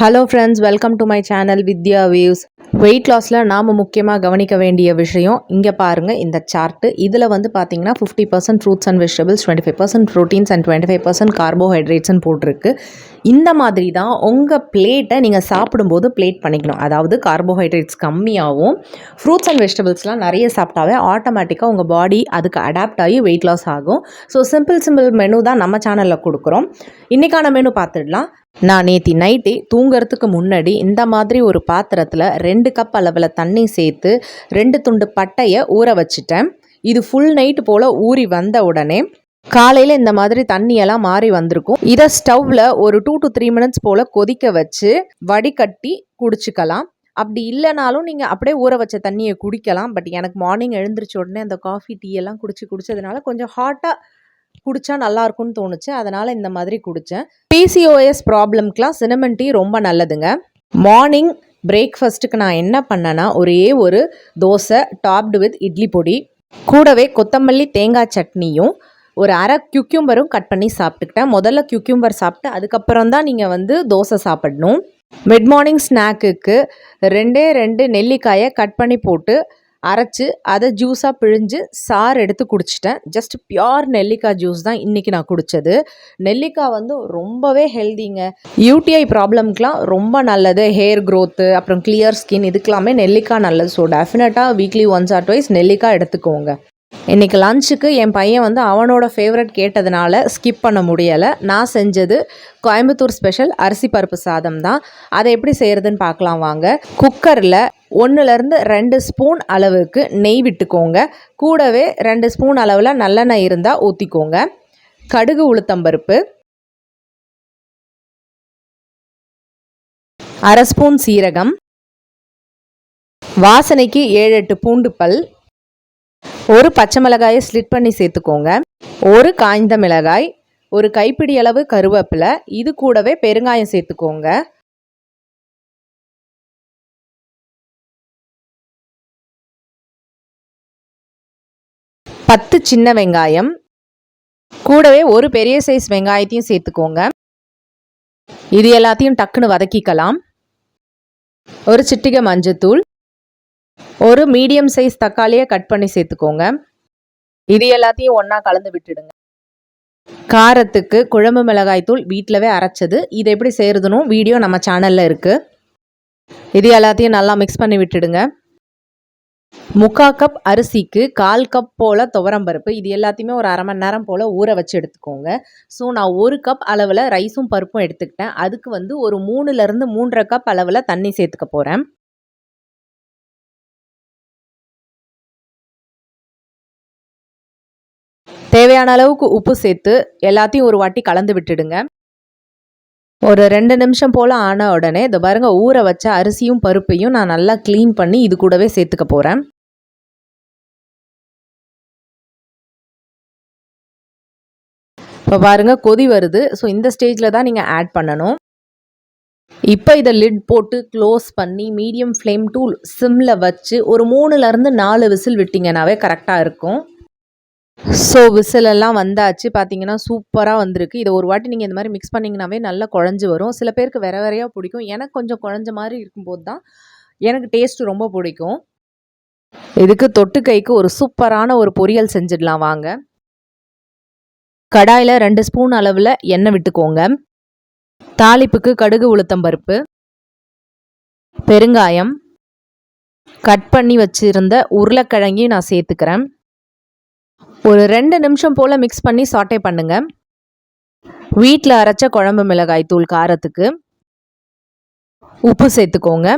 Hello friends welcome to my channel Vidya views weight லாஸில் நாம் முக்கியமாக கவனிக்க வேண்டிய விஷயம் இங்கே பாருங்கள் இந்த சார்ட்டு இதில் வந்து பார்த்தீங்கன்னா fifty percent fruits and vegetables twenty five percent proteins and twenty five percent கார்போஹைட்ரேட்ஸ்னு போட்டிருக்கு. இந்த மாதிரி தான் உங்கள் பிளேட்டை நீங்கள் சாப்பிடும்போது பிளேட் பண்ணிக்கணும். அதாவது கார்போஹைட்ரேட்ஸ் கம்மியாகவும் ஃப்ரூட்ஸ் அண்ட் வெஜிடபிள்ஸ்லாம் நிறைய சாப்பிட்டாவே ஆட்டோமேட்டிக்காக உங்கள் பாடி அதுக்கு அடாப்ட் ஆகி வெயிட் லாஸ் ஆகும். ஸோ சிம்பிள் சிம்பிள் மெனு தான் நம்ம சேனலில் கொடுக்குறோம். இன்றைக்கான மெனு பார்த்துடலாம். நான் நேத்தி நைட்டே தூங்குறதுக்கு முன்னாடி இந்த மாதிரி ஒரு பாத்திரத்தில் ரெண்டு கப் அளவில் தண்ணி சேர்த்து ரெண்டு துண்டு பட்டையை ஊற வச்சிட்டேன். இது ஃபுல் நைட் போல் ஊறி வந்த உடனே காலையில் இந்த மாதிரி தண்ணியெல்லாம் மாறி வந்திருக்கும். இதை ஸ்டவ்வில் ஒரு டூ டு த்ரீ மினிட்ஸ் போல் கொதிக்க வச்சு வடிகட்டி குடிச்சிக்கலாம். அப்படி இல்லைனாலும் நீங்கள் அப்படியே ஊற வச்ச தண்ணியை குடிக்கலாம். பட் எனக்கு மார்னிங் எழுந்திரிச்ச உடனே அந்த காஃபி டீ எல்லாம் குடிச்சு குடிச்சதுனால கொஞ்சம் ஹாட்டாக குடித்தா நல்லாயிருக்கும்னு தோணுச்சு. அதனால் இந்த மாதிரி குடித்தேன் பிசிஓஎஸ் ப்ராப்ளம்க்கெலாம் சினமன் டீ ரொம்ப நல்லதுங்க. மார்னிங் பிரேக்ஃபஸ்ட்டுக்கு நான் என்ன பண்ணேன்னா ஒரே ஒரு தோசை டாப்டு வித் இட்லி பொடி கூடவே கொத்தமல்லி தேங்காய் சட்னியும் ஒரு அரை கியூக்யூம்பரும் கட் பண்ணி சாப்பிட்டுக்கிட்டேன். முதல்ல கியூக்யூம்பர் சாப்பிட்டு அதுக்கப்புறம் தான் நீங்கள் வந்து தோசை சாப்பிடணும். மிட் மார்னிங் ஸ்நாக்குக்கு ரெண்டே ரெண்டு நெல்லிக்காயை கட் பண்ணி போட்டு அரைச்சி அதை ஜூஸாக பிழிஞ்சு சாறு எடுத்து குடிச்சிட்டேன். ஜஸ்ட் பியோர் நெல்லிக்காய் ஜூஸ் தான் இன்றைக்கி நான் குடித்தது நெல்லிக்காய் வந்து ரொம்பவே ஹெல்திங்க யூடிஐ ப்ராப்ளம்க்கெலாம் ரொம்ப நல்லது. ஹேர் க்ரோத்து அப்புறம் கிளியர் ஸ்கின் இதுக்கெல்லாமே நெல்லிக்காய் நல்லது. ஸோ டெஃபினட்டாக வீக்லி ஒன்ஸ் ஆர் ட்வைஸ் நெல்லிக்காய் எடுத்துக்கோங்க. இன்றைக்கி லஞ்சுக்கு என் பையன் வந்து அவனோட ஃபேவரட் கேட்டதுனால ஸ்கிப் பண்ண முடியலை. நான் செஞ்சது கோயம்புத்தூர் ஸ்பெஷல் அரிசி பருப்பு சாதம் தான். அதை எப்படி செய்கிறதுன்னு பார்க்கலாம் வாங்க. குக்கரில் ஒன்றுலேருந்து ரெண்டு ஸ்பூன் அளவுக்கு நெய் விட்டுக்கோங்க. கூடவே ரெண்டு ஸ்பூன் அளவில் நல்லெண்ணெய் இருந்தால் ஊற்றிக்கோங்க கடுகு உளுத்தம்பருப்பு. அரை ஸ்பூன் சீரகம். வாசனைக்கு ஏழு எட்டு பூண்டு பல். ஒரு பச்சை மிளகாயை ஸ்லிட் பண்ணி சேர்த்துக்கோங்க. ஒரு காய்ந்த மிளகாய் ஒரு கைப்பிடி அளவு கருவேப்பிலை இது கூடவே பெருங்காயம் சேர்த்துக்கோங்க. பத்து சின்ன வெங்காயம். கூடவே ஒரு பெரிய சைஸ் வெங்காயத்தையும் சேர்த்துக்கோங்க. இது எல்லாத்தையும் டக்குன்னு வதக்கிக்கலாம். ஒரு சிட்டிகை மஞ்சத்தூள். ஒரு மீடியம் சைஸ் தக்காளியை கட் பண்ணி சேர்த்துக்கோங்க. இது எல்லாத்தையும் ஒன்றா கலந்து விட்டுடுங்க. காரத்துக்கு குழம்பு மிளகாய் தூள் வீட்டிலவே அரைச்சது. இது எப்படி செய்கிறதுனும் வீடியோ நம்ம சேனலில் இருக்குது இது எல்லாத்தையும் நல்லா மிக்ஸ் பண்ணி விட்டுடுங்க. முக்கா கப் அரிசிக்கு கால் கப் போல் துவரம்பருப்பு இது எல்லாத்தையுமே ஒரு அரை மணி நேரம் போல் ஊற வச்சு எடுத்துக்கோங்க. ஸோ நான் ஒரு கப் அளவில் ரைஸும் பருப்பும் எடுத்துக்கிட்டேன். அதுக்கு வந்து ஒரு மூணுலேருந்து மூன்றரை கப் அளவில் தண்ணி சேர்த்துக்க போகிறேன் தேவையான அளவுக்கு உப்பு சேர்த்து எல்லாத்தையும் ஒரு வாட்டி கலந்து விட்டுடுங்க. ஒரு ரெண்டு நிமிஷம் போல் ஆன உடனே இதை பாருங்கள் ஊற வச்ச அரிசியும் பருப்பையும் நான் நல்லா க்ளீன் பண்ணி இது கூடவே சேர்த்துக்க போகிறேன் இப்போ பாருங்கள் கொதி வருது. ஸோ இந்த ஸ்டேஜில் தான் நீங்கள் ஆட் பண்ணணும். இப்போ இதை லிட் போட்டு க்ளோஸ் பண்ணி மீடியம் ஃப்ளேம் டூ சிம்மில் வச்சு ஒரு மூணுலேருந்து நாலு விசில் விட்டிங்கனாவே கரெக்டாக இருக்கும். ஸோ விசிலெல்லாம் வந்தாச்சு. பார்த்தீங்கன்னா சூப்பராக வந்திருக்கு. இதை ஒரு வாட்டி நீங்கள் இந்த மாதிரி மிக்ஸ் பண்ணிங்கனாவே நல்லா குழஞ்சி வரும். சில பேருக்கு வேற வேறையாக பிடிக்கும். எனக்கு கொஞ்சம் குழஞ்ச மாதிரி இருக்கும்போது தான் எனக்கு டேஸ்ட் ரொம்ப பிடிக்கும். இதுக்கு தொட்டுக்கைக்கு ஒரு சூப்பரான ஒரு பொரியல் செஞ்சிடலாம் வாங்க. கடாயில் ரெண்டு ஸ்பூன் அளவில் எண்ணெய் விட்டுக்கோங்க. தாளிப்புக்கு கடுகு உளுத்தம் பருப்பு பெருங்காயம் கட் பண்ணி வச்சுருந்த உருளைக்கிழங்கையும் நான் சேர்த்துக்கிறேன். ஒரு ரெண்டு நிமிஷம் போல் மிக்ஸ் பண்ணி சாட்டே பண்ணுங்க. வீட்டில் அரைச்ச குழம்பு மிளகாய் தூள் காரத்துக்கு உப்பு சேர்த்துக்கோங்க.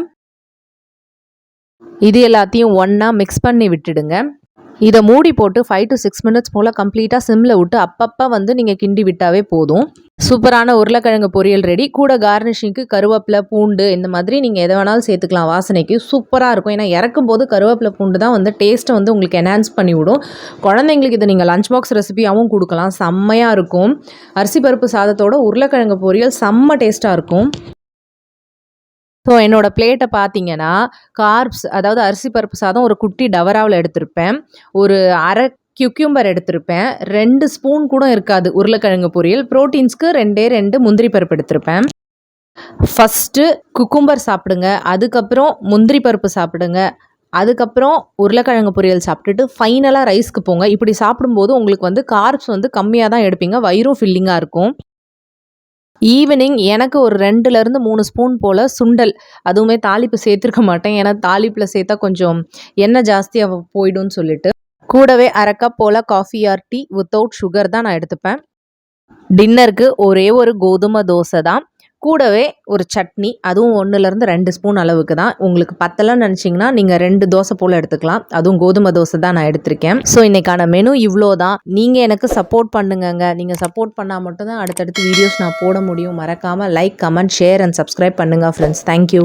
இது எல்லாத்தையும் ஒன்றா மிக்ஸ் பண்ணி விட்டுடுங்க. இதை மூடி போட்டு ஃபைவ் டு சிக்ஸ் மினிட்ஸ் போல் கம்ப்ளீட்டாக சிம்மில் விட்டு அப்பப்போ வந்து நீங்கள் கிண்டி விட்டாவே போதும். சூப்பரான உருளைக்கிழங்கு பொரியல் ரெடி கூட கார்னிஷிங்க்கு கருவேப்பிலை பூண்டு இந்த மாதிரி நீங்கள் எதை வேணாலும் சேர்த்துக்கலாம். வாசனைக்கு சூப்பராக இருக்கும். ஏன்னா இறக்கும் போது கருவேப்பிலை பூண்டு தான் வந்து டேஸ்ட்டை வந்து உங்களுக்கு என்ஹான்ஸ் பண்ணி விடும் குழந்தைங்களுக்கு இதை நீங்கள் லஞ்ச் பாக்ஸ் ரெசிபியாகவும் கொடுக்கலாம். செம்மையாக இருக்கும். அரிசி பருப்பு சாதத்தோட உருளைக்கிழங்கு பொரியல் செம்ம டேஸ்ட்டாக இருக்கும். ஸோ என்னோடய பிளேட்டை பார்த்தீங்கன்னா கார்ப்ஸ் அதாவது அரிசி பருப்பு சாதம் ஒரு குட்டி டவராவில் எடுத்திருப்பேன். ஒரு அரை கியூக்யூம்பர் எடுத்திருப்பேன். ரெண்டு ஸ்பூன் கூட இருக்காது உருளைக்கிழங்கு பொரியல். ப்ரோட்டீன்ஸ்க்கு ரெண்டே ரெண்டு முந்திரி பருப்பு எடுத்திருப்பேன். ஃபஸ்ட்டு குக்கும்பர் சாப்பிடுங்க. அதுக்கப்புறம் முந்திரி பருப்பு சாப்பிடுங்க. அதுக்கப்புறம் உருளைக்கிழங்கு பொரியல் சாப்பிட்டுட்டு ஃபைனலாக ரைஸ்க்கு போங்க. இப்படி சாப்பிடும்போது உங்களுக்கு வந்து கார்ப்ஸ் வந்து கம்மியாக தான் எடுப்பீங்க. வயிறும் ஃபில்லிங்காக இருக்கும். ஈவினிங் எனக்கு ஒரு ரெண்டுலேருந்து மூணு ஸ்பூன் போல் சுண்டல். அதுவுமே தாளிப்பு சேர்த்துருக்க மாட்டேன். ஏன்னா தாளிப்பில் சேர்த்தா கொஞ்சம் எண்ணெய் ஜாஸ்தியாக போயிடும்னு சொல்லிட்டு. கூடவே அரை cup pole coffee or tea without sugar தான் நான் எடுத்துப்பேன். டின்னருக்கு ஒரே ஒரு கோதுமை தோசை தான். கூடவே ஒரு சட்னி அதுவும் ஒன்றுலேருந்து ரெண்டு ஸ்பூன் அளவுக்கு தான். உங்களுக்கு பத்தலாம் நினச்சிங்கன்னா நீங்கள் ரெண்டு தோசை போல் எடுத்துக்கலாம். அதுவும் கோதுமை தோசை தான் நான் எடுத்திருக்கேன். ஸோ இன்றைக்கான மெனு இவ்வளோ தான் நீங்கள் எனக்கு சப்போர்ட் பண்ணுங்கங்க. நீங்கள் சப்போர்ட் பண்ணால் மட்டும்தான் அடுத்தடுத்து வீடியோஸ் நான் போட முடியும். மறக்காமல் like comment share and subscribe பண்ணுங்கள் ஃப்ரெண்ட்ஸ் தேங்க்யூ